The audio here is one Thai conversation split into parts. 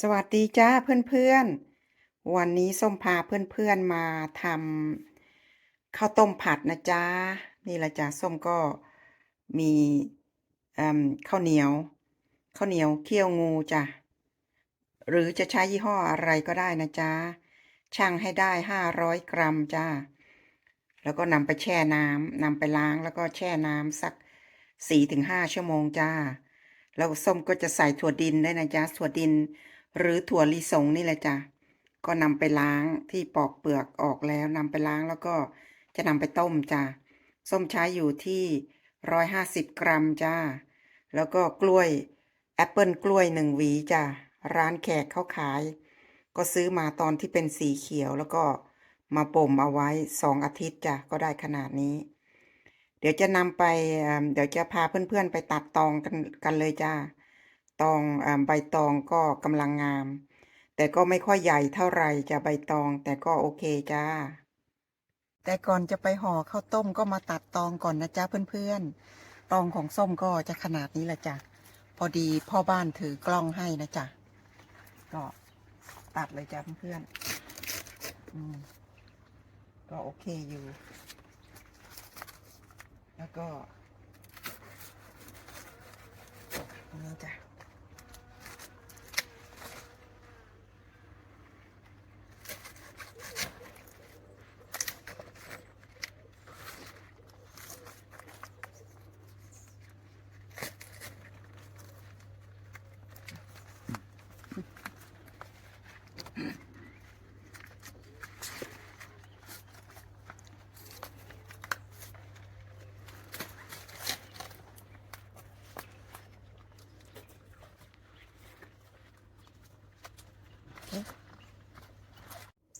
สวัสดีจ้าเพื่อนๆ วันนี้ส้มพาเพื่อนๆมาทำข้าวต้มผัดนะจ๊ะนี่ละจ้ะส้มก็มีข้าวเหนียวข้าวเหนียวเคี่ยวงูจ้ะหรือจะใช้ยี่ห้ออะไรก็ได้นะจ๊ะชั่งให้ได้ห้าร้อยกรัมจ้าแล้วก็นำไปแช่น้ำนำไปล้างแล้วก็แช่น้ำสักสี่ถึงห้าชั่วโมงจ้าแล้วส้มก็จะใส่ถั่วดินได้นะจ๊ะถั่วดิน หรือถั่วลิสงนี่แหละจ้ะก็นำไปล้างที่ปอกเปลือกออกแล้วนำไปล้างแล้วก็จะนำไปต้มจ้ะส้มใช้อยู่ที่ร้อยห้าสิบกรัมจ้า แล้วก็กล้วยแอปเปิลกล้วยหนึ่งหวีจ้ะร้านแขกเขาขาย ก็ซื้อมาตอนที่เป็นสีเขียวแล้วก็มาบ่มเอาไว้สองอาทิตย์จ้ะก็ได้ขนาดนี้ เดี๋ยวจะนำไปเอิ่มเดี๋ยวจะพาเพื่อนๆไปตัดตองกันกันเลยจ้า ตองอใบตองก็กำลังงาม แต่ก็ไม่ค่อยใหญ่เท่าไหร่จะใบตอง แต่ก็โอเคจ้า แต่ก่อนจะไปห่อข้าวต้มก็มาตัดตองก่อนนะจ๊ะเพื่อนๆตองของส้มก็จะขนาดนี้แหละจ้ะพอดีพ่อบ้านถือกล้องให้นะจ๊ะก็ตัดเลยจ้ะเพื่อนๆอืมก็โอเคอยู่ แล้วก็นนี่จ้ะ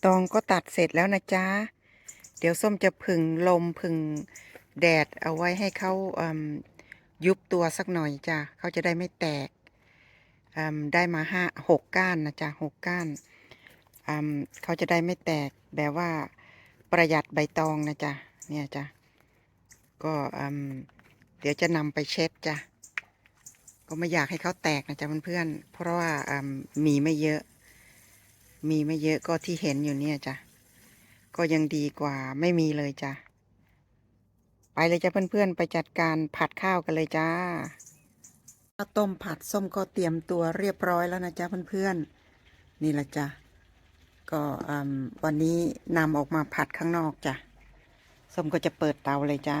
ตองก็ตัดเสร็จแล้วนะจ๊ะ เดี๋ยวส้มจะผึ่งลมผึ่งแดดเอาไว้ให้เขายุบตัวสักหน่อยจ้ะเขาจะได้ไม่แตก ได้มาห้าหกก้านนะจ๊ะหกก้าน เขาจะได้ไม่แตกแบบว่าประหยัดใบตองนะจ๊ะ เนี่ยจ้ะ ก็เดี๋ยวจะนำไปเช็ดจ้ะ ก็ไม่อยากให้เขาแตกนะจ๊ะเพื่อนๆ เพราะว่ามีไม่เยอะ มีไม่เยอะก็ที่เห็นอยู่เนี่ยจ้ะ ก็ยังดีกว่าไม่มีเลยจ้ะ ไปเลยจ้ะเพื่อนๆ ไปจัดการผัดข้าวกันเลยจ้าข้าวต้มผัดส้มก็เตรียมตัวเรียบร้อยแล้วนะจ๊ะเพื่อนๆ นี่แหละจ้ะ ก็อืมวันนี้นำออกมาผัดข้างนอกจ้ะ ส้มก็จะเปิดเตาเลยจ้า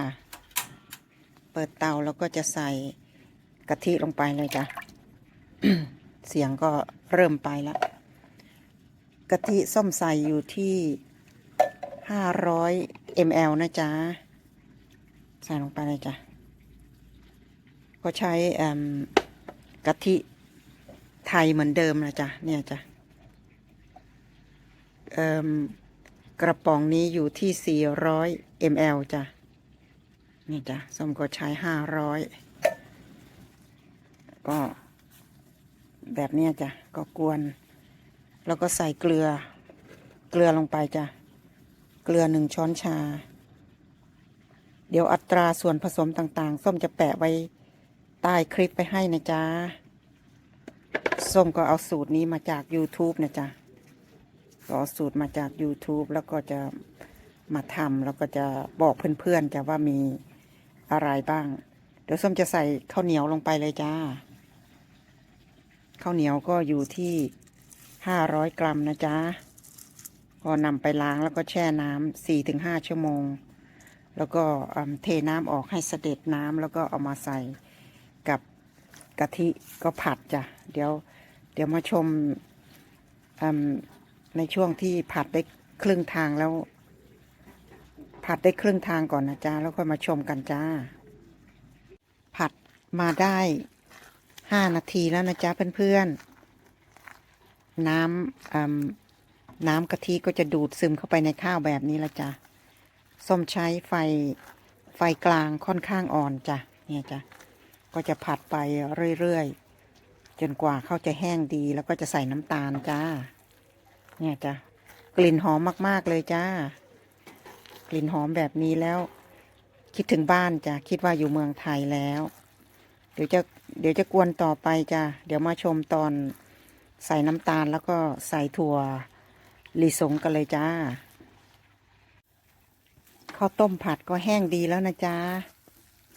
เปิดเตาแล้วก็จะใส่กะทิลงไปเลยจ้ะ เสียงก็เริ่มไปแล้ว กะทิส้มใสอยู่ที่ห้าร้อย ml นะจ๊ะ ใส่ลงไปเลยจ้ะก็ใช้กะทิไทยเหมือนเดิมนะจ๊ะ เนี่ยจ้ะเอิ่มกระป๋องนี้อยู่ที่ 400 ml จ้ะ นี่จ้ะส้มก็ใช้ 500 ก็แบบนี้จ้ะ ก็กวน แล้วก็ใส่เกลือ เกลือลงไปจ้ะ เกลือหนึ่งช้อนชา เดี๋ยวอัตราส่วนผสมต่างๆ ส้มจะแปะไว้ใต้คลิปไปให้นะจ๊ะ ส้มก็เอาสูตรนี้มาจาก YouTube นะจ๊ะก็เอสูตรมาจาก YouTube แล้วก็จะมาทำแล้วก็จะบอกเพื่อนๆจะว่ามีอะไรบ้าง เดี๋ยวส้มจะใส่ข้าวเหนียวลงไปเลยจ้า ข้าวเหนียวก็อยู่ที่ ห้าร้อยกรัมนะจ๊ะก็นำไปล้างแล้วก็แช่น้ำสี่ถึงห้าชั่วโมง แล้วก็เทน้ำออกให้เสด็จน้ำแล้วก็เอามาใส่กับกะทิก็ผัดจ้ะเดี๋ยวเดี๋ยวมาชมอืมในช่วงที่ผัดได้ครึ่งทางแล้ว ผัดได้ครึ่งทางก่อนนะจ๊ะแล้วค่อยมาชมกันจ้า ผัดมาได้ห้านาทีแล้วนะจ๊ะเพื่อนๆ น้ำน้ำกะทิก็จะดูดซึมเข้าไปในข้าวแบบนี้ละจ้ะส้มใช้ไฟไฟกลางค่อนข้างอ่อนจ้ะเนี่ยจ้ะก็จะผัดไปเรื่อยๆจนกว่าเขาจะแห้งดีแล้วก็จะใส่น้ำตาลจ้า เนี่ยจ้ะกลิ่นหอมมากๆเลยจ้า กลิ่นหอมแบบนี้แล้ว คิดถึงบ้านจ้ะคิดว่าอยู่เมืองไทยแล้ว เดี๋ยวจะเดี๋ยวจะกวนต่อไปจ้ะเดี๋ยวมาชมตอน ใส่น้ำตาลแล้วก็ใส่ถั่วลิสงกันเลยจ้า ข้าวต้มผัดก็แห้งดีแล้วนะจ๊ะ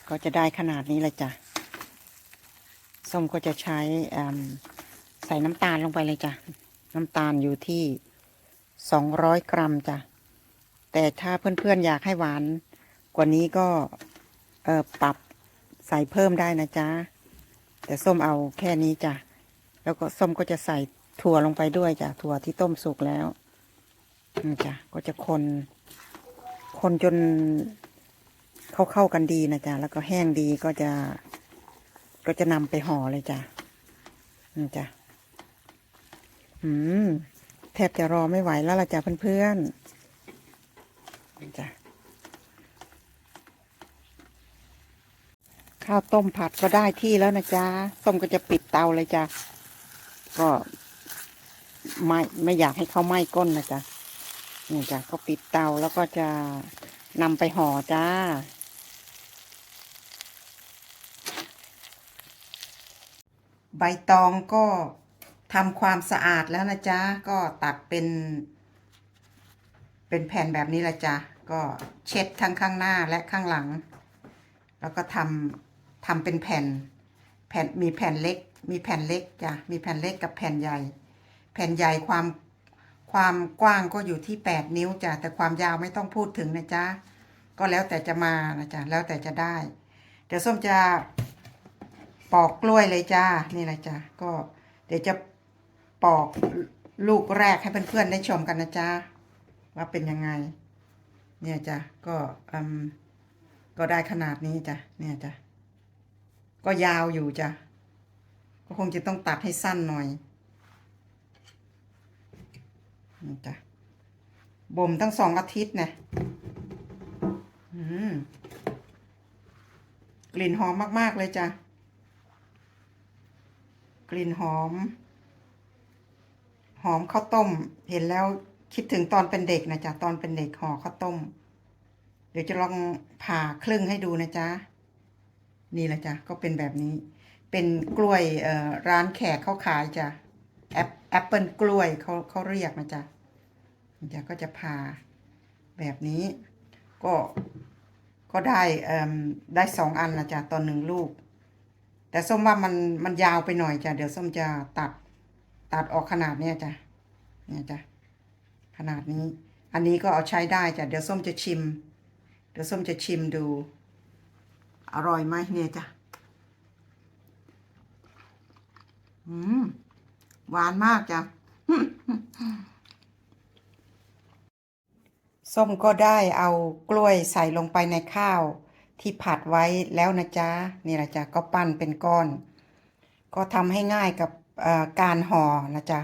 ก็จะได้ขนาดนี้เลยจ้ะส้มก็จะใช้ใส่น้ำตาลลงไปเลยจ้ะ น้ำตาลอยู่ที่สองร้อยกรัมจ้ะ แต่ถ้าเพื่อนๆอยากให้หวานกว่านี้ก็ปรับใส่เพิ่มได้นะจ๊ะ แต่ส้มเอาแค่นี้จ้ะ แล้วก็ส้มก็จะใส่ถั่วลงไปด้วยจ้ะถั่วที่ต้มสุกแล้วนี่จ้ะก็จะคน คนจนเข้าเข้ากันดีนะจ๊ะแล้วก็แห้งดีก็จะก็จะนำไปห่อเลยจ้ะนี่จ้ะอืมแทบจะรอไม่ไหวแล้วล่ะจ้ะเพื่อนๆนี่จ้ะข้าวต้มผัดก็ได้ที่แล้วนะจ๊ะส้มก็จะปิดเตาเลยจ้ะ ก็ไม่ไม่อยากให้เขาไหม้ก้นนะจ๊ะนี่จ้ะก็ปิดเตาแล้วก็จะนำไปห่อจ้า ใบตองก็ทำความสะอาดแล้วนะจ๊ะ ก็ตัดเป็น เป็นแผ่นแบบนี้ละจ้ะ ก็เช็ดทั้งข้างหน้าและข้างหลัง แล้วก็ทำทำเป็นแผ่น แผ่นมีแผ่นเล็ก มีแผ่นเล็กจ้ะมีแผ่นเล็กกับแผ่นใหญ่ แผ่นใหญ่ความความกว้างก็อยู่ที่แปดนิ้วจ้ะแต่ความยาวไม่ต้องพูดถึงนะจ๊ะก็แล้วแต่จะมานะจ๊ะแล้วแต่จะได้ เดี๋ยวส้มจะปอกกล้วยเลยจ้านี่แหละจ้ะก็เดี๋ยวจะปอกลูกแรกให้เพื่อนๆได้ชมกันนะจ๊ะว่าเป็นยังไง เนี่ยจ้ะก็อืมก็ได้ขนาดนี้จ้ะเนี่ยจ้ะก็ยาวอยู่จ้ะ ก็คงจะต้องตัดให้สั้นหน่อยนี่จ้ะบ่มตั้งสองอาทิตย์นะอืมกลิ่นหอมมาก ๆ เลยจ้ะ กลิ่นหอม หอมข้าวต้ม เห็นแล้วคิดถึงตอนเป็นเด็กนะจ๊ะ ตอนเป็นเด็กห่อข้าวต้ม เดี๋ยวจะลองผ่าครึ่งให้ดูนะจ๊ะ นี่แหละจ้ะ ก็เป็นแบบนี้ เป็นกล้วยร้านแขกเขาขายจ้ะแอปแอปเปิลกล้วยเขาเขาเรียกนะจ๊ะจ้ะก็จะผ่าแบบนี้ ก็ก็ได้ได้สองอันนะจ๊ะตอนหนึ่งลูก แต่ส้มว่ามันมันยาวไปหน่อยจ้ะเดี๋ยวส้มจะตัดตัดออกขนาดเนี้ยจ้ะเนี่ยจ้ะขนาดนี้ อันนี้ก็เอาใช้ได้จ้ะเดี๋ยวส้มจะชิม เดี๋ยวส้มจะชิมดู อร่อยไหมเนี่ยจ้ะ อืมหวานมากจ้ะส้มก็ได้เอากล้วยใส่ลงไปในข้าวที่ผัดไว้แล้วนะจ๊ะนี่แหละจ้ะก็ปั้นเป็นก้อน ก็ทำให้ง่ายกับการห่อนะจ๊ะ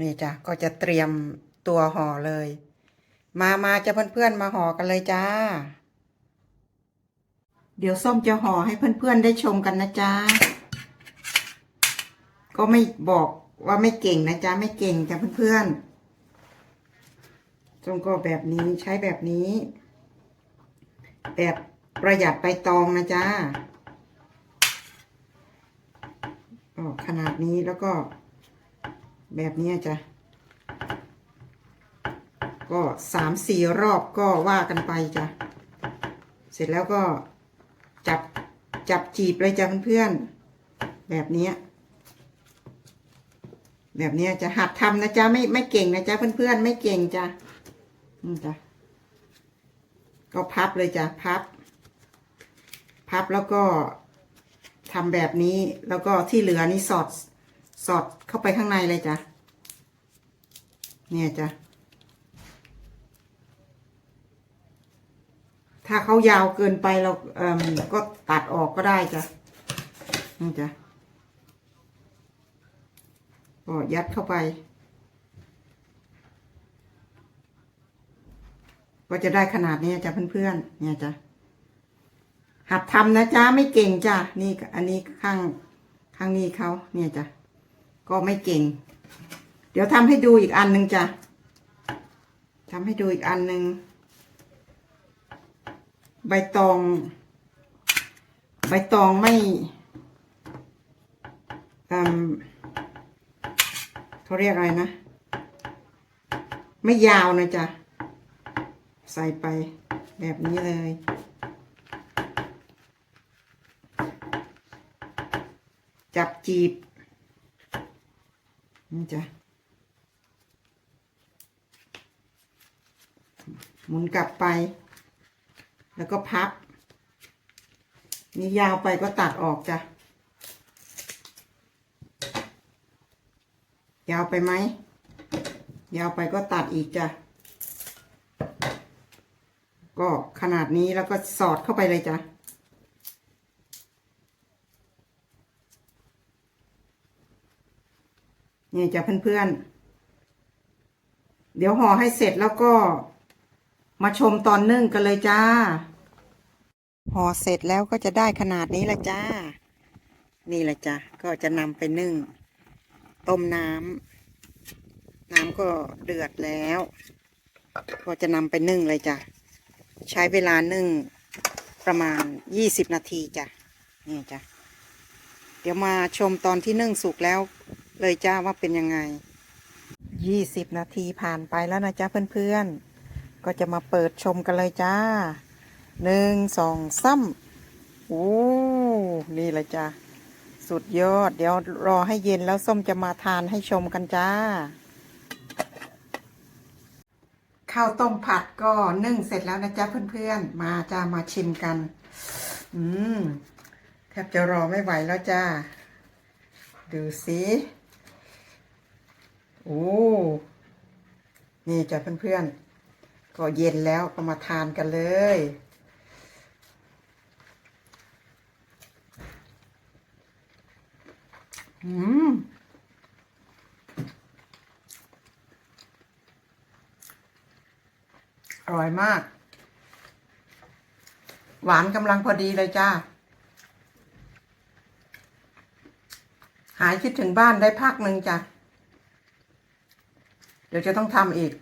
นี่จ้ะก็จะเตรียมตัวห่อเลย มามาจะเพื่อนๆมาห่อกันเลยจ้า เดี๋ยวส้มจะห่อให้เพื่อนๆได้ชมกันนะจ๊ะ ก็ไม่บอกว่าไม่เก่งนะจ๊ะไม่เก่งจ้ะเพื่อนๆส้มก็แบบนี้ใช้แบบนี้ แบบประหยัดใบตองนะจ๊ะก็ขนาดนี้แล้วก็แบบนี้จ้ะก็สามสี่รอบก็ว่ากันไปจ้ะ เสร็จแล้วก็จับจับจีบเลยจ้ะเพื่อนๆแบบนี้ แบบนี้จะหัดทำนะจ๊ะไม่ไม่เก่งนะจ๊ะเพื่อนๆไม่เก่งจ้ะนี่จ้ะก็พับเลยจ้ะพับ พับแล้วก็ทำแบบนี้แล้วก็ที่เหลือนี่สอดสอดเข้าไปข้างในเลยจ้ะเนี่ยจ้ะถ้าเขายาวเกินไปเราเอ่มก็ตัดออกก็ได้จ้ะนี่จ้ะ ก็ยัดเข้าไป ก็จะได้ขนาดนี้จ้ะเพื่อนๆเนี่ยจ้ะหัดทำนะจ๊ะไม่เก่งจ้ะนี่อันนี้ข้างข้างนี้เขาเนี่ยจ้ะก็ไม่เก่ง เดี๋ยวทำให้ดูอีกอันหนึ่งจ้ะทำให้ดูอีกอันหนึ่งใบตอง ใบตองไม่อิ่ม เขาเรียกอะไรนะ ไม่ยาวนะจ๊ะ ใส่ไปแบบนี้เลย จับจีบ นี่จ้ะหมุนกลับไป แล้วก็พับ นี่ยาวไปก็ตัดออกจ้ะ ยาวไปไหม ยาวไปก็ตัดอีกจ้ะ ก็ขนาดนี้แล้วก็สอดเข้าไปเลยจ้ะ นี่จ้ะเพื่อนๆ เดี๋ยวห่อให้เสร็จแล้วก็มาชมตอนนึ่งกันเลยจ้า ห่อเสร็จแล้วก็จะได้ขนาดนี้ละจ้า นี่แหละจ้ะ ก็จะนำไปนึ่ง ต้มน้ำน้ำก็เดือดแล้ว ก็จะนำไปนึ่งเลยจ้ะ ใช้เวลานึ่งประมาณยี่สิบนาทีจ้ะ นี่จ้ะ เดี๋ยวมาชมตอนที่นึ่งสุกแล้ว เลยจ้าว่าเป็นยังไงยี่สิบนาทีผ่านไปแล้วนะจ้าเพื่อนๆ ก็จะมาเปิดชมกันเลยจ้าหนึ่งสองซ้ำโอ้ นี่แหละจ้า สุดยอด เดี๋ยวรอให้เย็นแล้วส้มจะมาทานให้ชมกันจ้า ข้าวต้มผัดก็นึ่งเสร็จแล้วนะจ๊ะเพื่อนๆ มาจ้ามาชิมกัน อืมแทบจะรอไม่ไหวแล้วจ้า ดูสิโอ้นี่จ้ะเพื่อนๆ ก็เย็นแล้วก็มาทานกันเลย อืมอร่อยมาก หวานกำลังพอดีเลยจ้า หายคิดถึงบ้านได้พักหนึ่งจ้ะ เดี๋ยวจะต้องทำอีก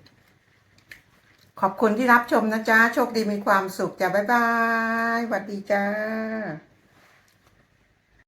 ขอบคุณที่รับชมนะจ๊ะ โชคดีมีความสุขจ้ะ บ๊ายบายสวัสดีจ้า